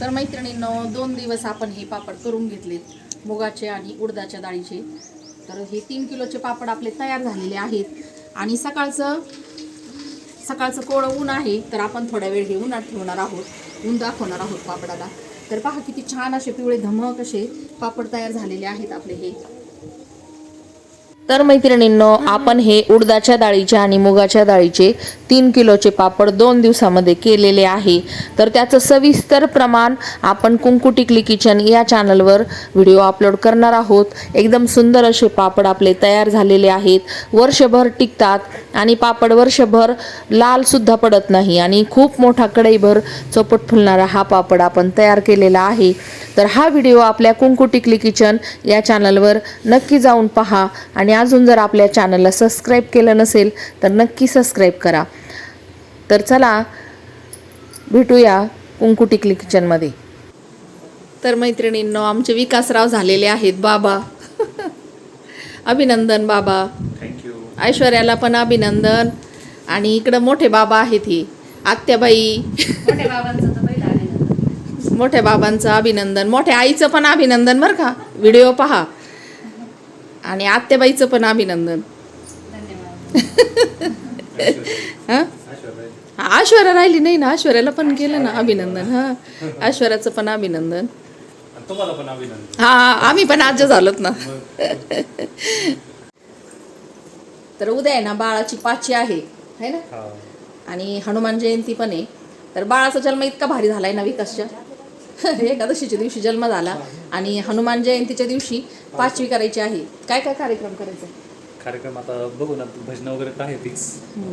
तर मैत्रिणींनो दोन दिवस आपण हे पापड करून घेतलेत मुगाचे आणि उडदाच्या डाळीचे. तर हे तीन किलोचे पापड आपले तयार झालेले आहेत. आणि सकाळचं सकाळचं कोळं ऊन आहे तर आपण थोड्या वेळ हे उन्हात ठेवणार आहोत ऊन दाखवणार आहोत पापडाला. तर पहा किती छान असे पिवळे धमक असे पापड तयार झालेले आहेत आपले हे. तर मैत्रिणींनो आपण हे उडदाच्या डाळीचे आणि मुगाच्या डाळीचे तीन किलोचे पापड दोन दिवसामध्ये केलेले आहे. तर त्याचं सविस्तर प्रमाण आपण कुंकू टिकली किचन या चॅनलवर व्हिडिओ अपलोड करणार आहोत. एकदम सुंदर असे पापड आपले तयार झालेले आहेत. वर्षभर टिकतात आणि पापड वर्षभर लाल सुद्धा पडत नाही आणि खूप मोठा कढईभर चोपट फुलणारा हा पापड आपण तयार केलेला आहे. तर हा व्हिडिओ आपल्या कुंकू टिकली किचन या चॅनलवर नक्की जाऊन पहा आणि अजून जर आपल्या चॅनलला सबस्क्राईब केलं नसेल तर नक्की सबस्क्राईब करा. तर चला भेटूया कुंकू टिकली किचनमध्ये तर मैत्रिणींनो आमचे विकासराव झालेले आहेत बाबा. अभिनंदन बाबा. थँक्यू ऐश्वर्याला पण अभिनंदन. आणि इकडं मोठे बाबा आहेत ही. आत्याबाई. मोठ्या बाबांचं अभिनंदन. मोठ्या आईचं पण अभिनंदन बरं का? व्हिडिओ पहा. आणि आत्याबाईचं पण अभिनंदन. हां? ऐश्वर्या राहिली नाही ना? ऐश्वर्याला पण केलं ना अभिनंदन हां. ऐश्वर्याचं पण अभिनंदन. हा आम्ही पण आज झालोत ना. तर उद्या आहे ना बाळाची पाची आहे है ना? आणि हनुमान जयंती पण आहे. तर बाळाचा जन्म इतका भारी झालाय ना विकासच्या. एकादशीच्या दिवशी जन्म झाला आणि हनुमान जयंतीच्या दिवशी पाचवी करायची आहे. काय काय कार्यक्रम करायचा? कार्यक्रम आता बघू ना भजन वगैरे आहे फिक्स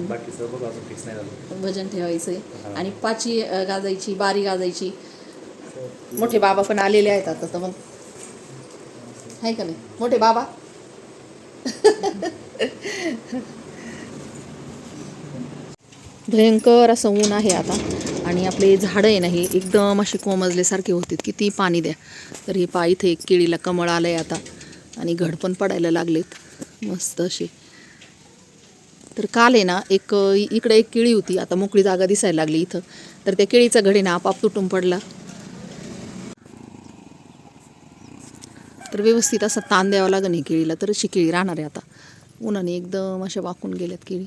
बाकीचं बघू अजून फिक्स नाही झालं. भजन ठेवायचंय. आणि पाची अं, गाजायची बारी गाजायची. मोठे बाबा पण आलेले आहेत आता तर मग आहे का नाही? मोठे बाबा? भयंकर असं ऊन आहे आता. आणि आपले झाडं आहे ना हे एकदम असे कोमजल्यासारखे होते किती पाणी द्या. तर हे पा इथे एक केळीला कमळ आलं आहे आता आणि घड पण पडायला लागलेत. मस्त असे. तर काल आहे ना एक इकडे एक केळी होती आता मोकळी जागा दिसायला लागली इथं. तर त्या केळीचा घड आहे ना आपाप तुटून पडला. तर व्यवस्थित असा ताण द्यावा लागेल केळीला तर अशी केळी राहणार आहे आता. उन्हाने एकदम अशा वाकून गेल्यात केळी.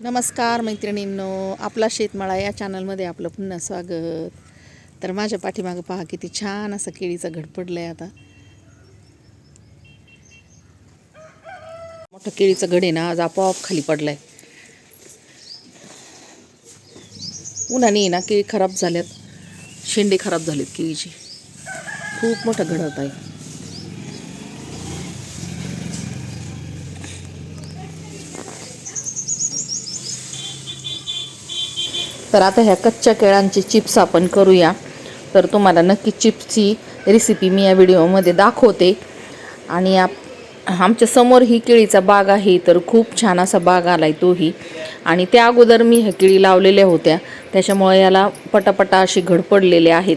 नमस्कार मैत्रिणींनो आपला शेतमाळा या चॅनलमध्ये आपलं पुन्हा स्वागत. तर माझ्या पाठीमागं पहा किती छान असं केळीचं घड पडलं आहे आता. मोठं केळीचं घड आहे ना आज आपोआप खाली पडलाय. उन्हाने ना केळी खराब झाल्यात. शेंडे खराब झालेत केळीची. खूप मोठं घडत आहे. तर आता ह्या कच्च्या केळांचे चिप्स आपण करूया. तर तुम्हाला नक्की चिप्सची रेसिपी मी या व्हिडिओमध्ये दाखवते. आणि आप आमच्यासमोर ही केळीचा बाग आहे. तर खूप छान असा बाग आला आहे तोही. आणि त्या अगोदर मी ह्या केळी लावलेल्या होत्या. त्याच्यामुळे याला पटापटा अशी घड पडलेले आहेत.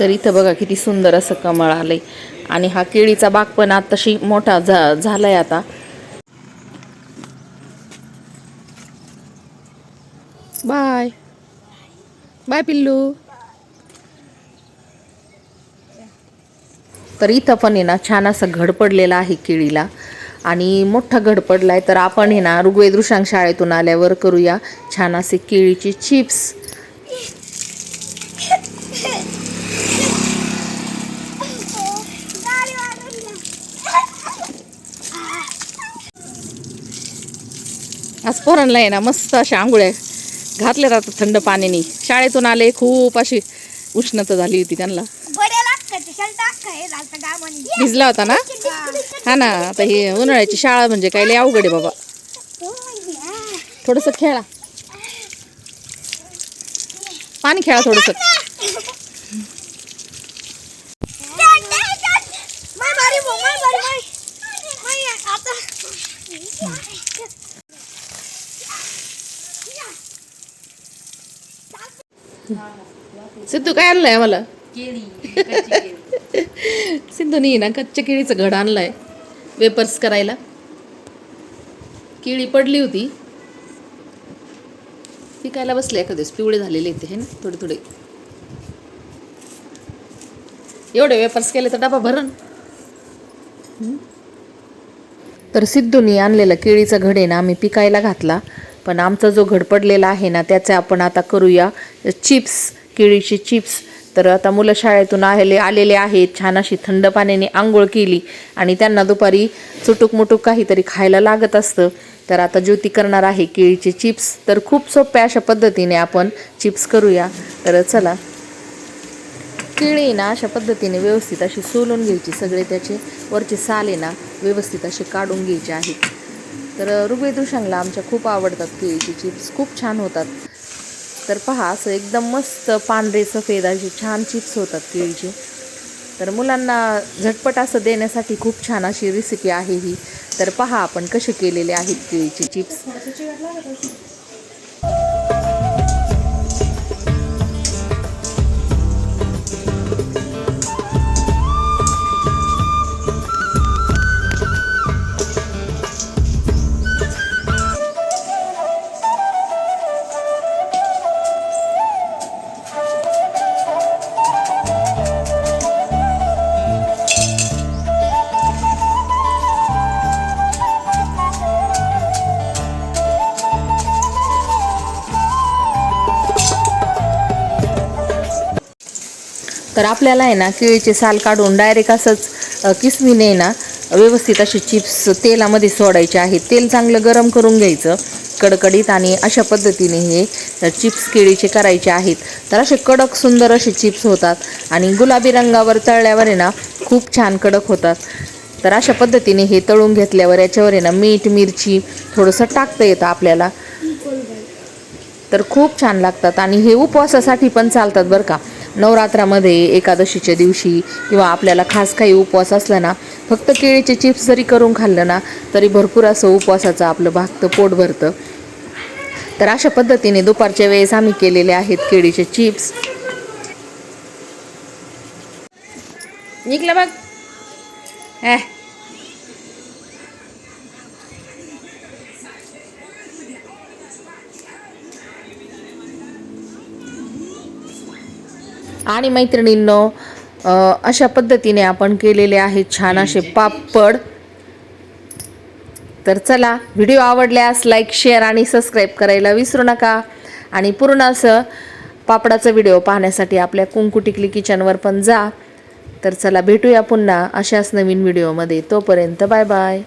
तर इथं बघा किती सुंदर असं कमळ आलं आहे आणि हा केळीचा बाग पण आत्ताशी मोठा झा झाला आहे आता. बाय. बाय पिल्लू. तर इथं पण आहे ना छान असं घड पडलेला आहे केळीला. आणि मोठा घड पडला आहे तर आपण आहे ना ऋग्वेद ऋषांग शाळेतून आल्यावर करूया छान असे केळीचे चिप्स. आज पोरांना आहे ना मस्त अशा आंघोळ्या. घातल्या जातात थंड पाण्याने शाळेतून आले खूप अशी उष्णता झाली होती त्यांना. भिजला होता ना? हा ना आता हे उन्हाळ्याची शाळा म्हणजे काय लय अवघड आहे बाबा. थोडस खेळा. पाणी खेळा थोडस. सिद्धू काय आणलंय मला केळी कच्ची केळी. सिद्धूनी ना कच्च्या केळीचं घड आणलंय वेपर्स करायला. केळी पडली होती. पिकायला बसले एखाद्या दिवस पिवळे झालेले ते हे ना थोडे थोडे. एवढे वेपर्स केले तर डबा भरण. तर सिद्धूनी आणलेला केळीचा घड आहे ना आम्ही पिकायला घातला. पण आमचा जो घड पडलेला आहे ना त्याचे आपण आता करूया. चिप्स केळीचे चिप्स. तर आता मुलं शाळेतून आलेले आलेले आहेत. छान अशी थंड पाण्याने आंघोळ केली. आणि त्यांना दुपारी चुटूक मुटूक काहीतरी खायला लागत असतं. तर आता ज्योती करणार आहे केळीचे चिप्स. तर खूप सोप्या अशा पद्धतीने आपण चिप्स करूया. तर चला. केळी ना अशा पद्धतीने व्यवस्थित अशी सोलून घ्यायची. सगळे त्याचे वरचे साले ना व्यवस्थित असे काढून घ्यायचे आहेत. तर रुबे ऋषांगला आमच्या खूप आवडतात केळीचे चिप्स. खूप छान होतात. तर पहा असं एकदम मस्त पांढरे सफेद असे छान चिप्स होतात केळीचे तर मुलांना झटपट असं देण्यासाठी खूप छान अशी रेसिपी आहे ही. तर पहा आपण कसे केलेले आहेत केळीचे चिप्स. तर आपल्याला आहे ना केळीचे साल काढून डायरेक्ट असंच किसमीने ना व्यवस्थित असे चिप्स तेलामध्ये सोडायचे आहेत तेल चांगलं गरम करून घ्यायचं कडकडीत आणि अशा पद्धतीने हे चिप्स केळीचे करायचे आहेत. तर असे कडक सुंदर असे चिप्स होतात आणि गुलाबी रंगावर तळल्यावर आहे ना खूप छान कडक होतात. तर अशा पद्धतीने हे तळून घेतल्यावर याच्यावर आहे ना मीठ मिरची थोडंसं टाकता येतं आपल्याला. तर खूप छान लागतात आणि हे उपवासासाठी पण चालतात बरं का. नवरात्रामध्ये एकादशीच्या दिवशी किंवा आपल्याला खास काही उपवास असला ना फक्त केळीचे चिप्स जरी करून खाल्लं ना तरी भरपूर असं उपवासाचं आपलं भागतं पोट भरतं. तर अशा पद्धतीने दुपारच्या वेळेस आम्ही केलेले आहेत केळीचे चिप्स निघलं बघ. आणि मैत्रिणींनो अशा पद्धतीने आपण केलेले आहेत छान असे पापड. तर चला व्हिडिओ आवडल्यास लाईक शेअर आणि सबस्क्राईब करायला विसरू नका. आणि पूर्ण असं पापडाचा व्हिडिओ पाहण्यासाठी आपल्या कुंकू टिकली किचनवर पण जा. तर चला भेटूया पुन्हा अशाच नवीन व्हिडिओमध्ये तोपर्यंत बाय बाय